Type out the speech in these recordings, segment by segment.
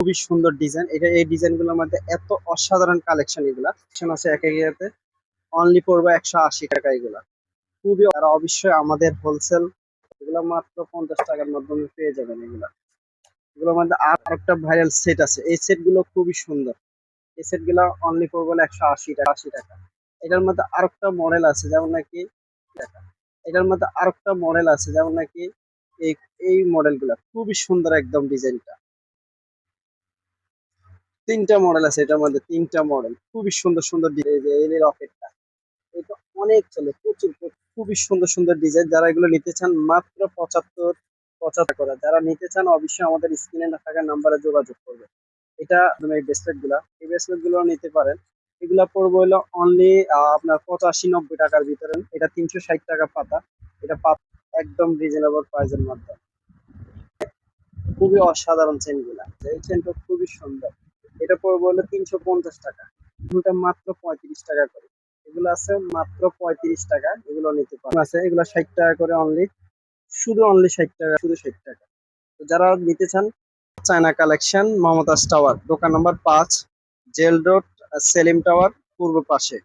খুবই সুন্দর ডিজাইন এটা এই ডিজাইনগুলোর মধ্যে এত অসাধারণ কালেকশন এগুলা। আছে এক এরিয়াতে অনলি পড়বে একশো আশি টাকা এগুলা। খুবই অবশ্যই আমাদের হোলসেল এগুলো মাত্র পঞ্চাশ টাকার মাধ্যমে পেয়ে যাবেন এগুলা। এগুলোর মধ্যে আর একটা ভাইরাল সেট আছে। এই সেটগুলো খুবই সুন্দর। এই সেটগুলো অনলি পড়বে একশো আশি টাকা। আশি টাকা। এটার মধ্যে আর একটা মডেল আছে, যেমন নাকি এটার মধ্যে আর একটা মডেল আছে, যেমন নাকি এই এই মডেলগুলা। খুবই সুন্দর একদম ডিজাইনটা তিনটা মডেল আছে, এটার মধ্যে তিনটা মডেল খুবই সুন্দর সুন্দর ডিজাইন এই রকেটটা এটা অনেক চলে, প্রচুর। খুবই সুন্দর সুন্দর ডিজাইন যারা এগুলো নিতে চান মাত্র পঁচাত্তর পঁচাত্তর করে, যারা নিতে চান অবশ্যই আমাদের স্ক্রিনে থাকা নাম্বারে যোগাযোগ করবে, এটা এই ব্রেসলেটগুলা, এই ব্রেসলেটগুলো নিতে পারেন, এগুলা পড়বে হলো অনলি আপনার পঁচাশি, নব্বই টাকার ভিতরে, এটা তিনশো ষাট টাকা পাতা, এটা একদম রিজনেবল প্রাইসের মধ্যে, খুবই অসাধারণ চেনগুলা, এই চেনটা খুবই সুন্দর এটা পড়বে হলো তিনশো পঞ্চাশ টাকা। এগুলোটা মাত্র পঁয়ত্রিশ টাকা করে। এগুলো আছে মাত্র পঁয়ত্রিশ টাকা, এগুলো নিতে পারেন আছে, এগুলো ষাট টাকা করে অনলি শুধু অনলি ষাট টাকা, শুধু ষাট টাকা। তো যারা নিতে চান, চায়না কালেকশন, মমতাজ টাওয়ার, দোকান নম্বর পাঁচ, জেল রোড, সেলিম টাওয়ার, পূর্ব পাশে।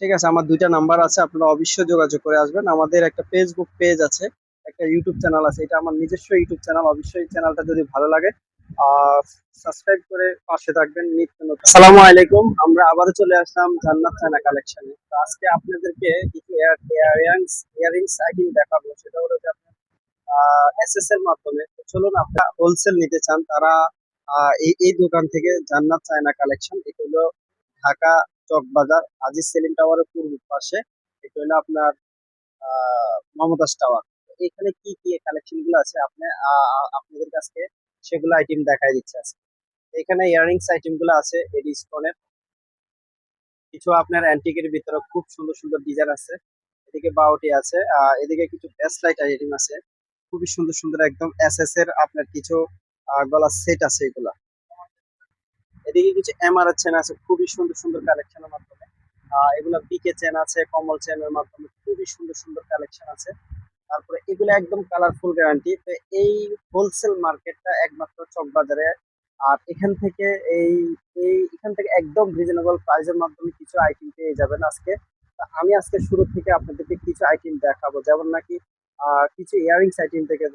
ঠিক আছে, আমার দুইটা নাম্বার আছে, আপনারা অবশ্যই যোগাযোগ করে আসবেন। আমাদের একটা ফেসবুক পেজ আছে, একটা ইউটিউব চ্যানেল আছে, এটা আমার নিজস্ব ইউটিউব চ্যানেল অবশ্যই চ্যানেলটা যদি ভালো লাগে সাবস্ক্রাইব করে পাশে থাকবেন, নিত্য নতুন। আসসালামু আলাইকুম, আমরা আবারও চলে আসলাম জান্নাত চায়না কালেকশনে তো আজকে আপনাদেরকে কিছু ইয়ারিংস ইয়ারিংস আইটেম দেখাবো, সেটা হলো যে আপনার এসএস এর মাধ্যমে। চলুন, আপনারা হোলসেল নিতে চান, তারা এই এই দোকান থেকে জান্নাত চায়না কালেকশন এটা হলো ঢাকা চক বাজার আজিজ সেলিম টাওয়ারের পূর্ব পাশে। এটা হলো আপনার মমতাজ টাওয়ার। এখানে কি কি কালেকশনগুলো আছে? আপনি আপনাদের কাছে সেগুলো আইটেম দেখাই দিচ্ছে আজকে। এখানে ইয়ারিংস আইটেমগুলো আছে এডি স্টোনের কিছু আপনার অ্যান্টিকের ভিতরে খুব সুন্দর সুন্দর ডিজাইন আছে। এদিকে বাউটি আছে এদিকে কিছু লাইট আইটেম আছে। খুবই সুন্দর সুন্দর একদম এসএস এর আপনার কিছু গলার সেট আছে এগুলা। এদিকে কিছু এমআর চেন আছে, খুবই সুন্দর সুন্দর কালেকশনের মাধ্যমে। এগুলা বিকে চেন আছে, কমল চেনের মাধ্যমে খুবই সুন্দর সুন্দর কালেকশন আছে। তারপরে এগুলো একদম কালারফুল গ্যারান্টি তো এই হোলসেল মার্কেটটা একমাত্র চক বাজারে আর এখান থেকে এই এই, এখান থেকে একদম রিজনেবল প্রাইসের মাধ্যমে কিছু আইটেম পেয়ে যাবেন আজকে। আমি আজকে শুরু থেকে আপনাদেরকে কিছু আইটেম দেখাবো। যেমন নাকি কিছু ইয়ারিংস আইটেম থেকে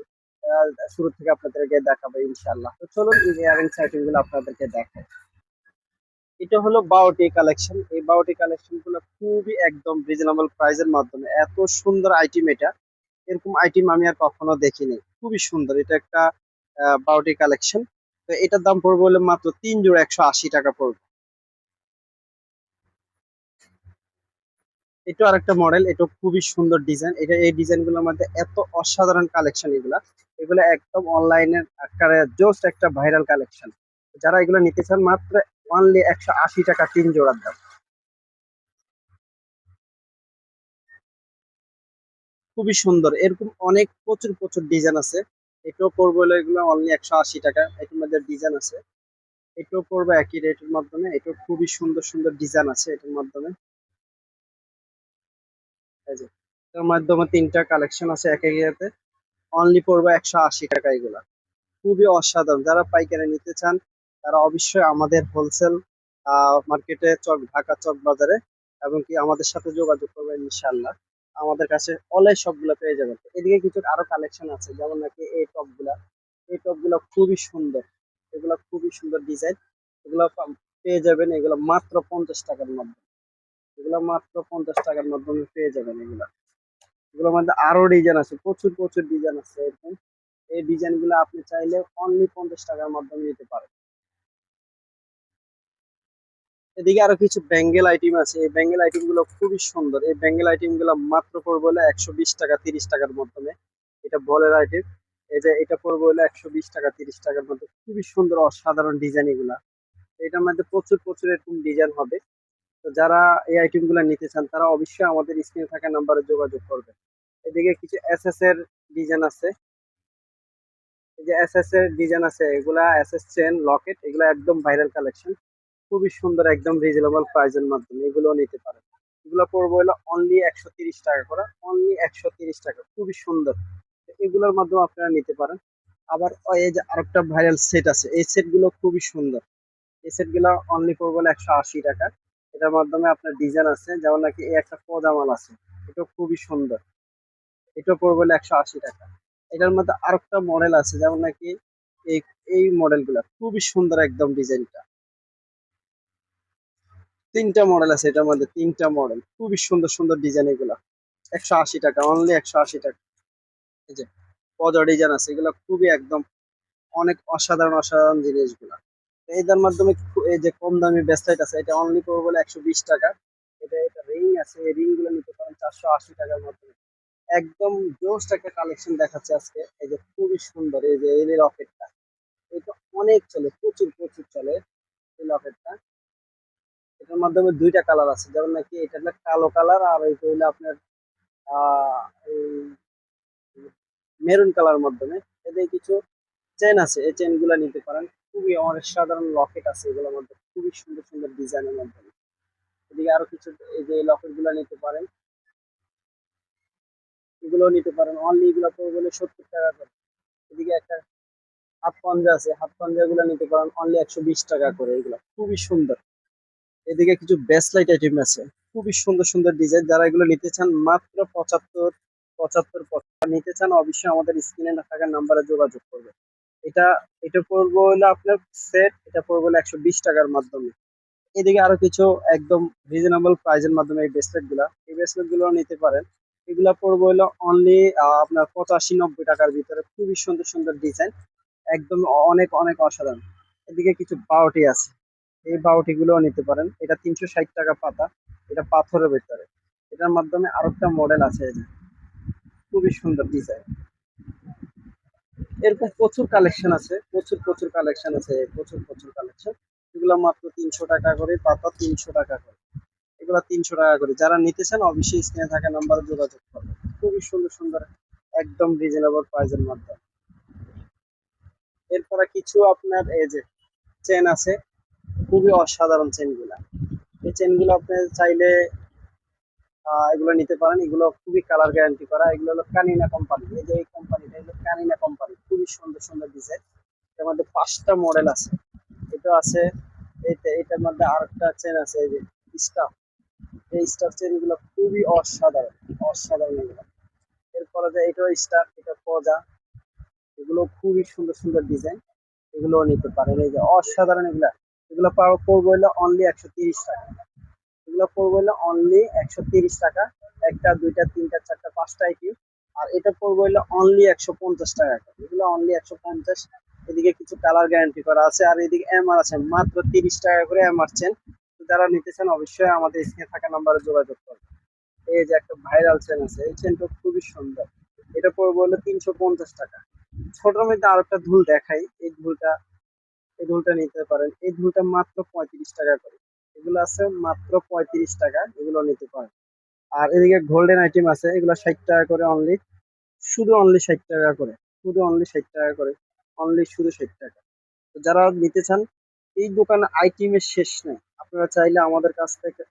শুরু থেকে আপনাদেরকে দেখাবো ইনশাল্লাহ তো চলুন এই ইয়ারিংস আইটেমগুলো আপনাদেরকে দেখাই। এটা হলো বাউটি কালেকশন এই বাউটি কালেকশনগুলো খুবই একদম রিজনেবল প্রাইসের মাধ্যমে। এত সুন্দর আইটেম এটা। এরকম আইটেম আমি আর কখনো দেখিনি। খুবই সুন্দর। এটা একটা বাউটি কালেকশন তো এটার দাম পড়বে হলে মাত্র তিন জোড়া একশো আশি টাকা পড়বে। এটা আরেকটা মডেল এটা খুবই সুন্দর ডিজাইন এটা, এই ডিজাইনগুলোর মধ্যে এত অসাধারণ কালেকশন এগুলা। এগুলো একদম অনলাইনের আকারে জাস্ট একটা ভাইরাল কালেকশন যারা এগুলো নিতে চান, মাত্র অনলি একশো আশি টাকা তিন জোড়ার দাম। খুবই সুন্দর। এরকম অনেক প্রচুর প্রচুর ডিজাইন আছে। এটাও হলো এগুলো অনলি একশো আশি টাকা। এটার মধ্যে ডিজাইন আছে। এটাও পড়বে একই রেটের মাধ্যমে। এটাও খুবই সুন্দর সুন্দর ডিজাইন আছে এটার মাধ্যমে। এটার মাধ্যমে তিনটা কালেকশন আছে এক এরিয়াতে অনলি পড়বে একশো আশি টাকা এগুলা। খুবই অসাধারণ। যারা পাইকারি নিতে চান, তারা অবশ্যই আমাদের হোলসেল মার্কেটে চক, ঢাকা চক বাজারে এবং কি আমাদের সাথে যোগাযোগ করবেন ইনশাল্লাহ আমাদের কাছে অনলাইন সবগুলো পেয়ে যাবেন। এদিকে কিছু আরও কালেকশন আছে, যেমন নাকি এই টপগুলা এই টপগুলো খুবই সুন্দর। এগুলো খুবই সুন্দর ডিজাইন এগুলো পেয়ে যাবেন এগুলো মাত্র পঞ্চাশ টাকার মধ্যে। এগুলো মাত্র পঞ্চাশ টাকার মাধ্যমে পেয়ে যাবেন এগুলা। এগুলোর মধ্যে আরও ডিজাইন আছে, প্রচুর প্রচুর ডিজাইন আছে এরকম। এই ডিজাইনগুলো আপনি চাইলে অনলি পঞ্চাশ টাকার মাধ্যমে নিতে পারেন। এদিকে আরও কিছু ব্যাঙ্গেল আইটেম আছে। এই ব্যাঙ্গেল আইটেমগুলো খুবই সুন্দর। এই ব্যাঙ্গেল আইটেমগুলো মাত্র পড়বে হলো একশো বিশ টাকা, তিরিশ টাকার মাধ্যমে। এটা বলের আইটেম এই যে এটা পড়বে হলো একশো বিশ টাকা, তিরিশ টাকার মধ্যে। খুবই সুন্দর, অসাধারণ ডিজাইন এগুলা। এটার মধ্যে প্রচুর প্রচুর এরকম ডিজাইন হবে। তো যারা এই আইটেমগুলো নিতে চান, তারা অবশ্যই আমাদের স্ক্রিনে থাকা নাম্বারে যোগাযোগ করবে এদিকে কিছু এসএস এর ডিজাইন আছে। এই যে এসএস এর ডিজাইন আছে, এগুলা এসএস চেন লকেট এগুলো একদম ভাইরাল কালেকশন খুবই সুন্দর, একদম রিজনেবল প্রাইসের মাধ্যমে এগুলো নিতে পারেন। এগুলো পড়বে হলো অনলি একশো তিরিশ টাকা করে অনলি একশো তিরিশ টাকা, খুবই সুন্দর। এগুলোর মাধ্যমে আপনারা নিতে পারেন। আবার এই যে আরেকটা ভাইরাল সেট আছে, এই সেটগুলো খুবই সুন্দর। এই সেটগুলো অনলি পড়বে হলো একশো আশি টাকা। এটার মাধ্যমে আপনার ডিজাইন আছে, যেমন নাকি এই একটা পজামাল আছে এটা খুবই সুন্দর। এটা পড়বে হলো একশো আশি টাকা। এটার মধ্যে আরেকটা মডেল আছে, যেমন নাকি এই এই মডেলগুলা, খুবই সুন্দর একদম ডিজাইনটা তিনটা মডেল আছে, এটার মধ্যে তিনটা মডেল খুবই সুন্দর সুন্দর ডিজাইন এগুলা। একশো আশি টাকা অনলি একশো আশি টাকা। এই যে, পজা ডিজাইন আছে, এগুলো খুবই একদম অনেক অসাধারণ অসাধারণ জিনিসগুলা। এটার মাধ্যমে এই যে কম দামি ব্রেসলেট আছে, এটা অনলি পড়বে বলে একশো বিশ টাকা। এটা এটা রিং আছে, এই রিংগুলো নিতে পারেন চারশো আশি টাকার মাধ্যমে একদম জোস্ট একটা কালেকশন দেখাচ্ছে আজকে। এই যে খুবই সুন্দর, এই যে এই রকেটটা এটা অনেক চলে, প্রচুর প্রচুর চলে এই লকেটটা এটার মাধ্যমে দুইটা কালার আছে। যেমন নাকি এটা হলো কালো কালার আর এটা হইল আপনার মেরুন কালার মাধ্যমে। এদের কিছু চেন আছে, এই চেনগুলা নিতে পারেন। খুবই অসাধারণ লকেট আছে এগুলোর মধ্যে। খুবই সুন্দর সুন্দর ডিজাইনের মাধ্যমে। এদিকে আরও কিছু, এই যে লকেটগুলা নিতে পারেন। এগুলো নিতে পারেন। অনলি এগুলো হলো সত্তর টাকা করে। এদিকে একটা হাত পাঞ্জা আছে হাত পাঞ্জা গুলো নিতে পারেন। অনলি একশো বিশ টাকা করে এগুলো। খুবই সুন্দর। এদিকে কিছু বেসলাইট আইটেম আছে। খুবই সুন্দর সুন্দর ডিজাইন যারা এগুলো নিতে চান, মাত্র পঁচাত্তর পঁচাত্তর পঁচাত্তর নিতে চান, অবশ্যই আমাদের স্ক্রিনে থাকা নাম্বারে যোগাযোগ করবে। এটা এটা পড়ব হলো আপনার সেট এটা পড়ব হলো একশো বিশ টাকার মাধ্যমে। এদিকে আরও কিছু একদম রিজনেবল প্রাইজের মাধ্যমে এই ব্রেসলেটগুলা। এই ব্রেসলেটগুলো নিতে পারেন। এগুলা পড়ব হলো অনলি আপনার পঁচাশি নব্বই টাকার ভিতরে। খুবই সুন্দর সুন্দর ডিজাইন একদম অনেক অনেক অসাধারণ। এদিকে কিছু বাউটি আছে। এই বাউটি গুলোও নিতে পারেন। এটা তিনশো ষাট টাকা পাতা। এটা পাথরের ভেতরে। এটার মাধ্যমে আরেকটা মডেল আছে খুবই সুন্দর ডিজাইন এরকম প্রচুর কালেকশন আছে। প্রচুর প্রচুর কালেকশন আছে। প্রচুর প্রচুর কালেকশন এগুলো মাত্র তিনশো টাকা করে। পাতা তিনশো টাকা করে। এগুলো তিনশো টাকা করে। যারা নিতে চান, অবশ্যই স্ক্রিনে থাকা নাম্বারে যোগাযোগ করবে খুবই সুন্দর সুন্দর, একদম রিজনেবল প্রাইজের মাধ্যমে। এরপরে কিছু আপনার এই যে চেন আছে। খুবই অসাধারণ চেনগুলা এই চেনগুলো আপনি চাইলে এগুলো নিতে পারেন। এগুলো খুবই কালার গ্যারান্টি করা। এগুলো হলো কানিনা কোম্পানি এই যে এই কোম্পানিটা হলো কানিনা কোম্পানি খুবই সুন্দর সুন্দর ডিজাইন এর মধ্যে পাঁচটা মডেল আছে। এটা আছে এইটা এটার মধ্যে আরেকটা চেন আছে, এই যে স্টাফ এই স্টার চেনগুলো খুবই অসাধারণ অসাধারণ এগুলো। এরপরে যে এটাও স্টার এটা পজা এগুলো খুবই সুন্দর সুন্দর ডিজাইন এগুলো নিতে পারেন। এই যে অসাধারণ এগুলা। এগুলো পড়বে হলো অনলি একশো তিরিশ টাকা। এগুলো পড়বে হলো অনলি একশো তিরিশ টাকা। একটা, দুইটা, তিনটা, চারটা পাঁচটা আইটি আর এটা পড়বে হলো অনলি একশো পঞ্চাশ টাকা। এগুলো অনলি একশো পঞ্চাশ। এদিকে কিছু কালার গ্যারান্টি করা আছে। আর এদিকে এমআর আছে। মাত্র তিরিশ টাকা করে এমআর চেন যারা নিতে চান অবশ্যই আমাদের স্ক্রিনে থাকা নাম্বারে যোগাযোগ করবেন এই যে একটা ভাইরাল চেন আছে। এই চেনটা খুবই সুন্দর। এটা পড়বে হলো তিনশো পঞ্চাশ টাকা। ছোটোর মধ্যে আর একটা ধুল দেখাই। এই ধুলটা এই ধুলটা নিতে পারেন। এই ধুলটা মাত্র পঁয়ত্রিশ টাকা করে। এগুলো আছে মাত্র পঁয়ত্রিশ টাকা, এগুলো নিতে পারেন। আর এদিকে গোল্ডেন আইটেম আছে, এগুলো ষাট টাকা করে অনলি শুধু অনলি ষাট টাকা করে। শুধু অনলি ষাট টাকা করে। অনলি শুধু ষাট টাকা। তো যারা নিতে চান, এই দোকানে আইটেমের শেষ নেই। আপনারা চাইলে আমাদের কাছ থেকে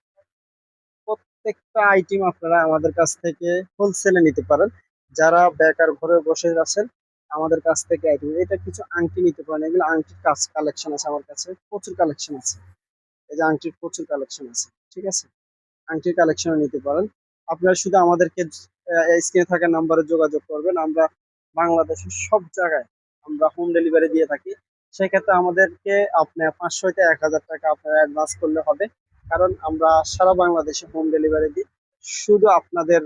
প্রত্যেকটা আইটেম আপনারা আমাদের কাছ থেকে হোলসেলে নিতে পারেন। যারা বেকার ঘরে বসে আছেন আমাদের কাছ থেকে আইটেম এটা কিছু আংটি নিতে পারেন। এগুলো আংটির কাজ কালেকশন আছে আমার কাছে। প্রচুর কালেকশন আছে। এই যে আংটির প্রচুর কালেকশন আছে। ঠিক আছে? আংটির কালেকশন নিতে পারেন। আপনারা শুধু আমাদেরকে স্ক্রিনে থাকা নাম্বারে যোগাযোগ করবেন। আমরা বাংলাদেশের সব জায়গায় আমরা হোম ডেলিভারি দিয়ে থাকি। সেক্ষেত্রে আমাদেরকে আপনার পাঁচশো থেকে এক হাজার টাকা আপনারা অ্যাডভান্স করলে হবে। কারণ আমরা সারা বাংলাদেশে হোম ডেলিভারি দিই। শুধু আপনাদের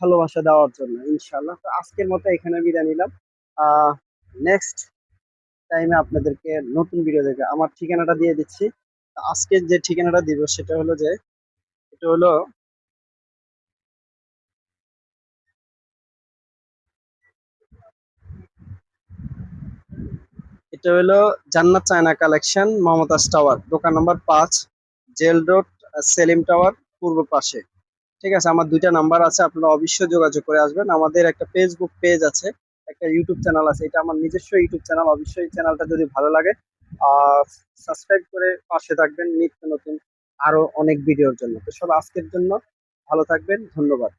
ভালোবাসা দেওয়ার জন্য ইনশাল্লাহ তো আজকের মতো এখানে বিদায় নিলাম। নেক্সট টাইমে আপনাদেরকে নতুন ভিডিও দেখে আমার ঠিকানাটা দিয়ে দিচ্ছি। আজকের যে ঠিকানাটা দিব সেটা হলো যে, এটা হলো এটা হলো জান্নাত চায়না কালেকশন মমতাজ টাওয়ার দোকান নম্বর পাঁচ, জেল রোড, সেলিম টাওয়ার পূর্ব পাশে। ঠিক আছে, আমার দুইটা নাম্বার আছে, আপনারা অবশ্যই যোগাযোগ করে আসবেন। আমাদের একটা ফেসবুক পেজ আছে, একটা ইউটিউব চ্যানেল আছে, এটা আমার নিজস্ব ইউটিউব চ্যানেল অবশ্যই চ্যানেলটা যদি ভালো লাগে সাবস্ক্রাইব করে পাশে থাকবেন নিত্য নতুন আরও অনেক ভিডিওর জন্য। তো সব আজকের জন্য ভালো থাকবেন, ধন্যবাদ।